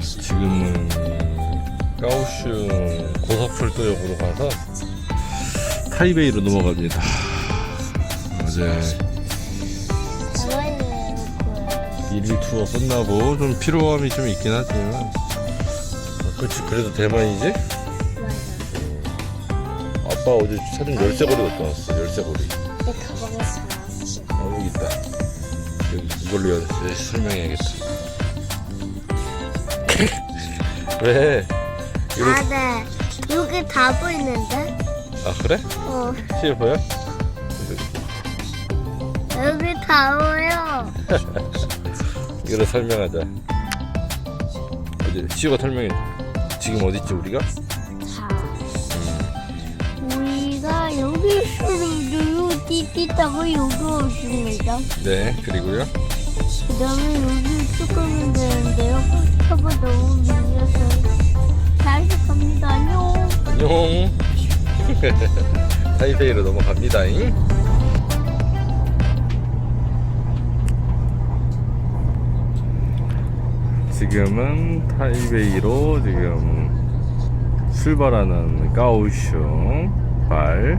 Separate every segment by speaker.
Speaker 1: 지금은 까오슝 고속철도역으로 가서 타이베이로 넘어갑니다. 어제 일일 투어 끝나고 좀 피로함이 좀 있긴 하지만. 어, 그렇지 그래도 대만이지? 아빠 어제 사진 열쇠고리 갖다 놨어 열쇠고리.
Speaker 2: 내 가방에 다.
Speaker 1: 어 여기 있다. 여기 이걸로 설명해야겠다 왜? 이거
Speaker 2: 아, 네. 여기 다 보이는데?
Speaker 1: 아 그래?
Speaker 2: 어,
Speaker 1: 시에 보여?
Speaker 2: 여기 다 보여.
Speaker 1: 이거를 설명하자 어제 시우가 설명해 지금 어디 있지 우리가?
Speaker 2: 자, 우리가 여기 있으면 띠띠다고 여기 오십니다.
Speaker 1: 네 그리고요
Speaker 2: 그 다음에 여기 쭉 가면 되는데요. 차가 너무 밀려서 다시 갑니다. 안녕.
Speaker 1: 안녕 타이베이로 넘어갑니다잉 지금은 타이베이로 지금 출발하는 까오슝 발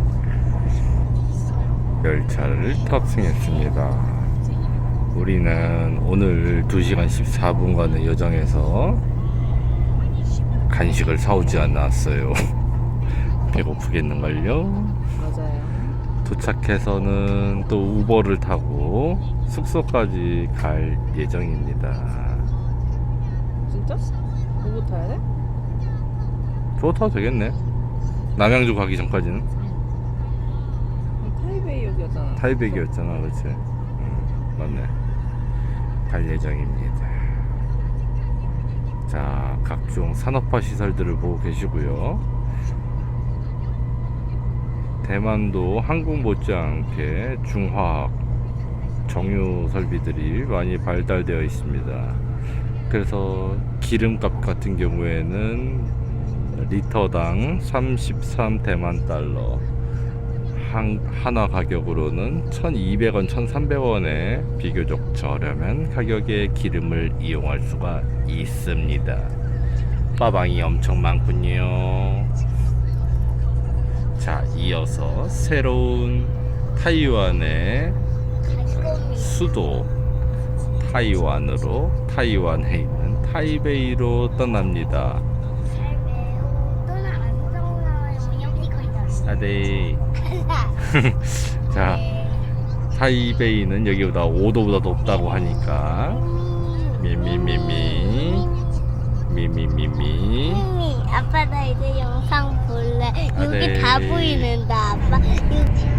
Speaker 1: 열차를 탑승했습니다. 우리는 오늘 2시간 14분간의 여정에서 간식을 사오지 않았어요. 배고프겠는걸요?
Speaker 3: 맞아요.
Speaker 1: 도착해서는 또 우버를 타고 숙소까지 갈 예정입니다.
Speaker 3: 진짜? 누구 타야 돼?
Speaker 1: 저거 타도 되겠네. 남양주 가기 전까지는
Speaker 3: 타이베이 여기였잖아.
Speaker 1: 타이백이었잖아, 그렇지? 응, 맞네. 갈 예정입니다. 자, 각종 산업화 시설들을 보고 계시고요. 대만도 한국 못지않게 중화학 정유 설비들이 많이 발달되어 있습니다. 그래서 기름값 같은 경우에는 리터당 33 대만 달러, 한, 한화 가격으로는 1200원, 1300원에 비교적 저렴한 가격의 기름을 이용할 수가 있습니다. 빠방이 엄청 많군요. 자, 이어서 새로운 타이완의 수도 타이완으로 타이완에 있는 타이베이로 떠납니다. 아, 네. 자, 타이베이는 여기보다 5도보다 높다고 하니까 미미미미 미미미미
Speaker 2: 미미, 아빠 나 이제 영상 볼래.
Speaker 1: 아,
Speaker 2: 여기
Speaker 1: 네.
Speaker 2: 다 보이는데 아빠. 여기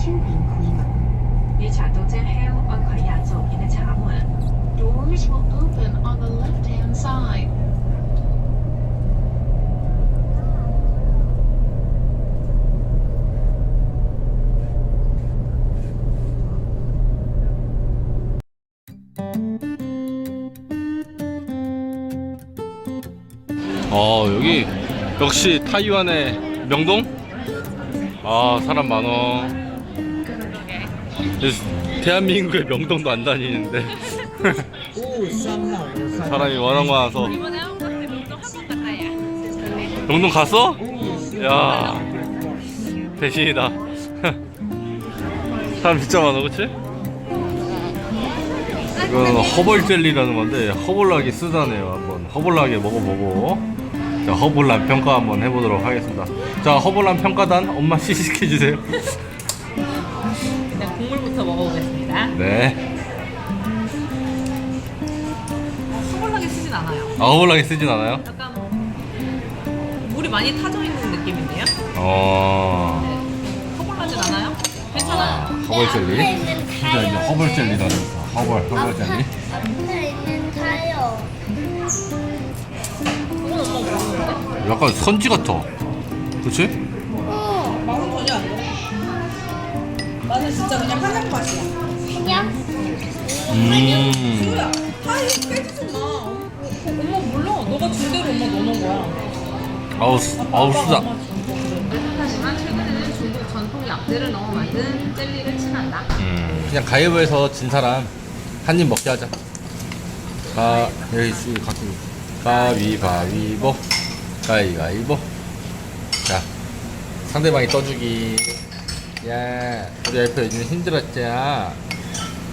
Speaker 4: 倒手邊開門。
Speaker 5: 呢查到正 hell 按佢廿左邊嘅查門，
Speaker 6: Doors will open on the left-hand side.
Speaker 1: 어 여기 역시 타이완의 명동? 아 사람 많어 그래서 대한민국의 명동도 안 다니는데. 사람이 워낙 많아서. 명동 갔어? 야 대신이다. 사람 진짜 많아 그치? 이거는 허벌 젤리라는 건데 허벌나게 쓰다네요 한번. 허벌나게 먹어보고. 자 허벌란 평가 한번 해보도록 하겠습니다. 자 허벌란 평가단 엄마 시식해주세요
Speaker 3: 국물부터 먹어보겠습니다.
Speaker 1: 네
Speaker 3: 소홀하게 쓰진 않아요.
Speaker 1: 아 허벌나게 쓰진 않아요?
Speaker 3: 약간 물이 많이 타져 있는 느낌인데요?
Speaker 1: 어.
Speaker 3: 허벌하진 않아요? 괜찮아요.
Speaker 1: 허벌 젤리.
Speaker 2: 앞에 있는
Speaker 1: 진짜 이제. 허벌 거. 허벌 허벌
Speaker 2: 앞에,
Speaker 1: 젤리.
Speaker 2: 앞에 있는 타요.
Speaker 3: 이건 엄마 모르는데?
Speaker 1: 약간 선지 같아. 그렇
Speaker 3: 돼. 나는 진짜 그냥 한약 맛이야.
Speaker 2: 그냥
Speaker 1: 음.
Speaker 3: 뭐야? 하이 빼주지 마. 어, 엄마 몰라. 너가 준 대로 엄마 넣어놓은 거야.
Speaker 1: 아우 쓰- 아우 쓰다.
Speaker 3: 하지만 최근에는 중국 전통 약재를 넣어 만든 젤리를 칠한다.
Speaker 1: 음. 그냥 가위바위보에서 진 사람 한 입 먹게 하자. 가 여기 수 갖고 가위바위보 가위바위보. 자 상대방이 떠주기. 야 우리 와이프 요즘 힘들었지?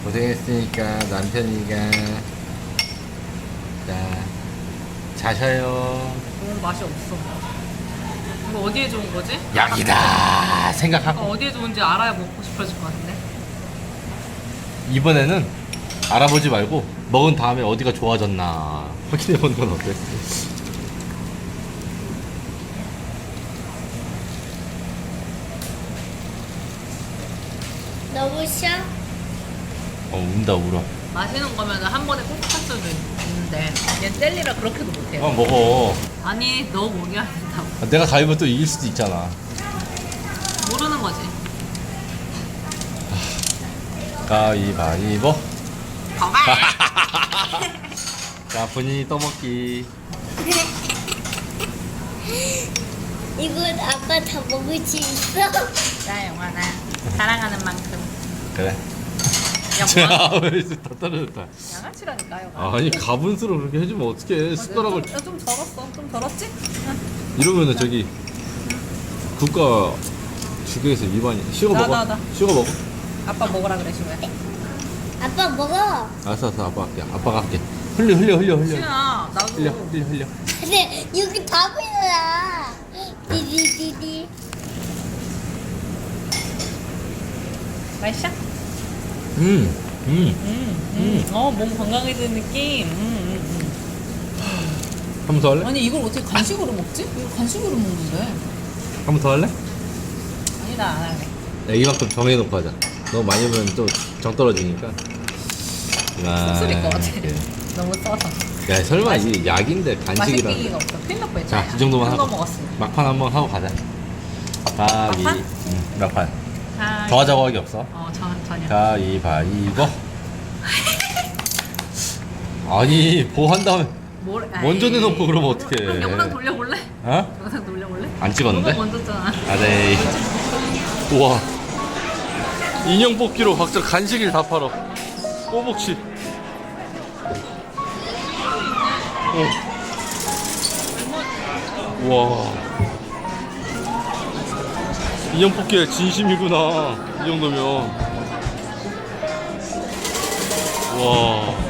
Speaker 1: 고생했으니까 남편이가 자 자셔요.
Speaker 3: 너무 맛이 없어. 이거 어디에 좋은 거지?
Speaker 1: 약이다 생각하고
Speaker 3: 어디에 좋은지 알아야 먹고 싶어질 것 같은데.
Speaker 1: 이번에는 알아보지 말고 먹은 다음에 어디가 좋아졌나 확인해 보는 건 어때?
Speaker 2: 셔?
Speaker 1: 어 운다 울어.
Speaker 3: 마시는 거면 한 번에 꼭 할 수도 있는데 얘 젤리라 그렇게도 못해요.
Speaker 1: 어 먹어.
Speaker 3: 아니 너 먹여야 된다고.
Speaker 1: 아, 내가 가위바위보 또 이길 수도 있잖아.
Speaker 3: 모르는 거지.
Speaker 1: 가위바위보.
Speaker 3: 봐봐.
Speaker 1: 자 본인이 떠먹기.
Speaker 2: 이건 아빠 다 먹을 수 있어?
Speaker 3: 자 영화나 사랑하는 만큼.
Speaker 1: 그래. 야다 떨어졌다.
Speaker 3: 양아치라니까 영화.
Speaker 1: 아니 가분수로 그렇게 해주면 어떡해 숟가락을
Speaker 3: 좀, 좀 덜었어. 좀 덜었지?
Speaker 1: 이러면은 저기 국가 주계에서 위반이.
Speaker 3: 나,
Speaker 1: 먹어.
Speaker 3: 나, 나.
Speaker 1: 쉬고 먹어.
Speaker 3: 아빠 먹으라 그래 시우야.
Speaker 2: 아빠 먹어.
Speaker 1: 알았어 알았어 아빠 할게 아빠가 할게. 흘려 흘려 흘려 흘려.
Speaker 3: 시우야 나도.
Speaker 1: 흘려 흘려 흘려.
Speaker 2: 근데 여기 다 보여라. 디디디디.
Speaker 3: 맛있어?
Speaker 1: 음, 음.
Speaker 3: 음, 음. 어, 몸 건강해지는 느낌. 음, 음,
Speaker 1: 한 번 더 할래?
Speaker 3: 음. 아니 이걸 어떻게 간식으로 먹지? 이거 간식으로 먹는데.
Speaker 1: 한 번 더 할래?
Speaker 3: 아니 나안 할래.
Speaker 1: 야, 이만큼 정해놓고 하자. 너무 많이 보면 또 정 떨어지니까.
Speaker 3: 씁쓸할 것 같아. 너무 써서.
Speaker 1: 야, 설마 이 약인데
Speaker 3: 맛있기가
Speaker 1: 간식이랑.
Speaker 3: 없어. 큰일 날
Speaker 1: 자,
Speaker 3: 뻔했잖아.
Speaker 1: 이 정도만
Speaker 3: 큰거
Speaker 1: 하고.
Speaker 3: 먹었으면.
Speaker 1: 막판 한번 하고 가자. 가위.
Speaker 3: 막판?
Speaker 1: 응, 막판.
Speaker 3: 아,
Speaker 1: 더 하자고 하기 없어.
Speaker 3: 어, 전 전혀.
Speaker 1: 가위바위보. 아니, 뭐한 다음에.
Speaker 3: 뭘,
Speaker 1: 먼저
Speaker 3: 아이.
Speaker 1: 내놓고 그러면 어떡해.
Speaker 3: 그럼 영상 돌려볼래?
Speaker 1: 어?
Speaker 3: 영상 돌려볼래?
Speaker 1: 안 찍었는데?
Speaker 3: 너가 먼저 잖아
Speaker 1: 아, 네. 우와. 인형 뽑기로 각자 간식을 다 팔어. 꼬북치. 어. 우와. 인형 뽑기에 진심이구나. 이 정도면. 우와.